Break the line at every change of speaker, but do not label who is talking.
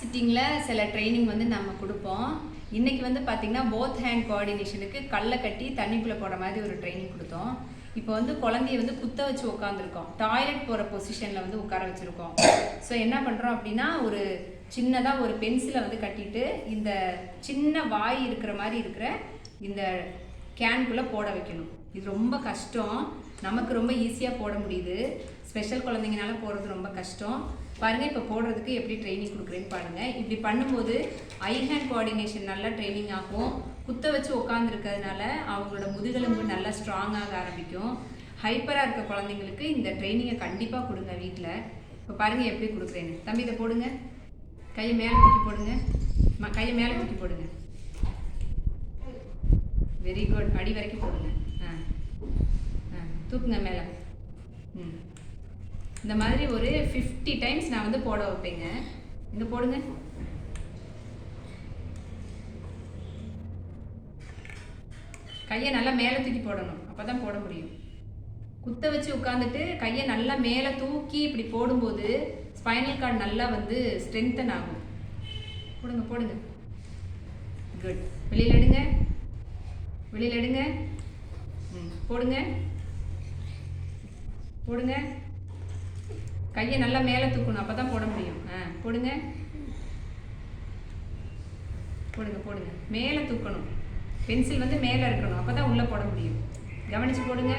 சிட்டிங்கில் சில ட்ரைனிங் வந்து நம்ம கொடுப்போம். இன்றைக்கி வந்து பார்த்திங்கன்னா போத் ஹேண்ட் கோஆர்டினேஷனுக்கு கல்லை கட்டி தண்ணிக்குள்ளே போகிற மாதிரி ஒரு ட்ரைனிங் கொடுத்தோம். இப்போ வந்து குழந்தைய வந்து குத்த வச்சு உட்காந்துருக்கோம் டாய்லெட் போகிற பொசிஷனில் வந்து உட்கார வச்சுருக்கோம். ஸோ என்ன பண்ணுறோம் அப்படின்னா ஒரு சின்னதாக ஒரு பென்சிலை வந்து கட்டிட்டு இந்த சின்ன வாய் இருக்கிற மாதிரி இருக்கிற இந்த கேன்குள்ளே போட வைக்கணும். இது ரொம்ப கஷ்டம். நமக்கு ரொம்ப ஈஸியாக போட முடியுது. ஸ்பெஷல் குழந்தைங்கனால போடுறது ரொம்ப கஷ்டம். பாருங்கள் இப்போ போடுறதுக்கு எப்படி ட்ரைனிங் கொடுக்குறேன்னு பாருங்கள் இப்படி பண்ணும்போது ஐ ஹேண்ட் கோஆர்டினேஷன் நல்லா ட்ரைனிங் ஆகும். குத்த வச்சு உட்காந்துருக்கிறதுனால அவங்களோட முதுகெலும்பு நல்லா ஸ்ட்ராங் ஆக ஆரம்பிக்கும். ஹைப்பராக இருக்க குழந்தைங்களுக்கு இந்த ட்ரைனிங்கை கண்டிப்பாக கொடுங்க வீட்டில் இப்போ பாருங்கள் எப்படி கொடுக்குறேன்னு. தம்பி இதை போடுங்க. கையை மேலே தூக்கி போடுங்க. கையை மேலே தூக்கி போடுங்க. வெரி குட் அடி வரைக்கும் போடுங்க. ஆ. ஆ. தூக்குங்க மேலே. ம். இந்த மாதிரி ஒரு ஃபிஃப்டி டைம்ஸ் நான் வந்து போட வைப்பேங்க. இங்கே போடுங்க. கையை நல்லா மேலே தூக்கி போடணும். அப்போ தான் போட முடியும். குத்த வச்சு உட்காந்துட்டு கையை நல்லா மேலே தூக்கி இப்படி போடும்போது ஸ்பைனல் கார்டு நல்லா வந்து ஸ்ட்ரென்தன் ஆகும். போடுங்க போடுங்க. குட் வெளியில் எடுங்க. வெளியில் எடுங்க. ம் போடுங்க. போடுங்க. கையை நல்லா மேலே தூக்கணும் அப்போ தான் போட முடியும். ஆ போடுங்க. போடுங்க போடுங்க. மேலே தூக்கணும். பென்சில் வந்து மேலே இருக்கணும் அப்போ தான் உள்ளே போட முடியும். கவனித்து போடுங்க.